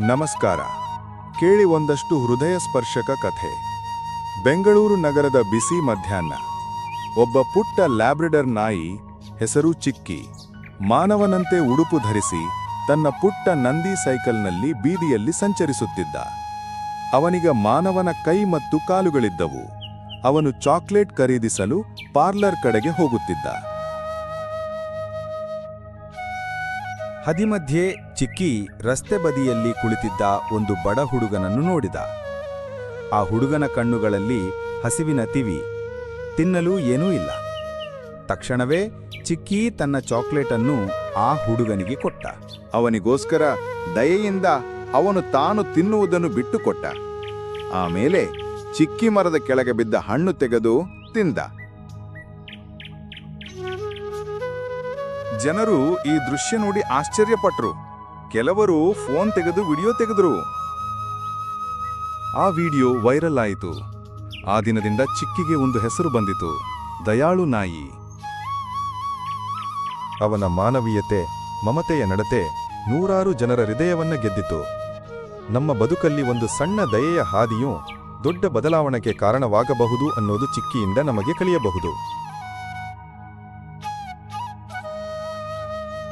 ನಮಸ್ಕಾರ. ಕೇಳಿ ಒಂದಷ್ಟು ಹೃದಯ ಸ್ಪರ್ಶಕ ಕಥೆ. ಬೆಂಗಳೂರು ನಗರದ ಬಿಸಿ ಮಧ್ಯಾಹ್ನ. ಒಬ್ಬ ಪುಟ್ಟ ಲ್ಯಾಬ್ರಿಡರ್ ನಾಯಿ, ಹೆಸರು ಚಿಕ್ಕಿ. ಮಾನವನಂತೆ ಉಡುಪು ಧರಿಸಿ, ತನ್ನ ಪುಟ್ಟ ನಂದಿ ಸೈಕಲ್ನಲ್ಲಿ ಬೀದಿಯಲ್ಲಿ ಸಂಚರಿಸುತ್ತಿದ್ದ. ಅವನಿಗ ಮಾನವನ ಕೈ ಮತ್ತು ಕಾಲುಗಳಿದ್ದವು. ಅವನು ಚಾಕ್ಲೇಟ್ ಖರೀದಿಸಲು ಪಾರ್ಲರ್ ಕಡೆಗೆ ಹೋಗುತ್ತಿದ್ದ. ಹದಿಮಧ್ಯೆ ಚಿಕ್ಕಿ ರಸ್ತೆ ಬದಿಯಲ್ಲಿ ಕುಳಿತಿದ್ದ ಒಂದು ಬಡ ಹುಡುಗನನ್ನು ನೋಡಿದ. ಆ ಹುಡುಗನ ಕಣ್ಣುಗಳಲ್ಲಿ ಹಸಿವಿನ ತಿವಿ. ತಿನ್ನಲು ಏನೂ ಇಲ್ಲ. ತಕ್ಷಣವೇ ಚಿಕ್ಕಿ ತನ್ನ ಚಾಕ್ಲೇಟನ್ನು ಆ ಹುಡುಗನಿಗೆ ಕೊಟ್ಟ. ಅವನಿಗೋಸ್ಕರ ದಯೆಯಿಂದ ಅವನು ತಾನು ತಿನ್ನುವುದನ್ನು ಬಿಟ್ಟುಕೊಟ್ಟ. ಆಮೇಲೆ ಚಿಕ್ಕಿ ಮರದ ಕೆಳಗೆ ಬಿದ್ದ ಹಣ್ಣು ತೆಗೆದು ತಿಂದ. ಜನರು ಈ ದೃಶ್ಯ ನೋಡಿ ಆಶ್ಚರ್ಯಪಟ್ರು. ಕೆಲವರು ಫೋನ್ ತೆಗೆದು ವಿಡಿಯೋ ತೆಗೆದರು. ಆ ವಿಡಿಯೋ ವೈರಲ್ ಆಯಿತು. ಆ ದಿನದಿಂದ ಚಿಕ್ಕಿಗೆ ಒಂದು ಹೆಸರು ಬಂದಿತು. ದಯಾಳು ನಾಯಿ. ಅವನ ಮಾನವೀಯತೆ, ಮಮತೆಯ ನಡತೆ ನೂರಾರು ಜನರ ಹೃದಯವನ್ನ ಗೆದ್ದಿತು. ನಮ್ಮ ಬದುಕಲ್ಲಿ ಒಂದು ಸಣ್ಣ ದಯೆಯ ಹಾದಿಯು ದೊಡ್ಡ ಬದಲಾವಣೆಗೆ ಕಾರಣವಾಗಬಹುದು ಅನ್ನೋದು ಚಿಕ್ಕಿಯಿಂದ ನಮಗೆ ಕಲಿಯಬಹುದು.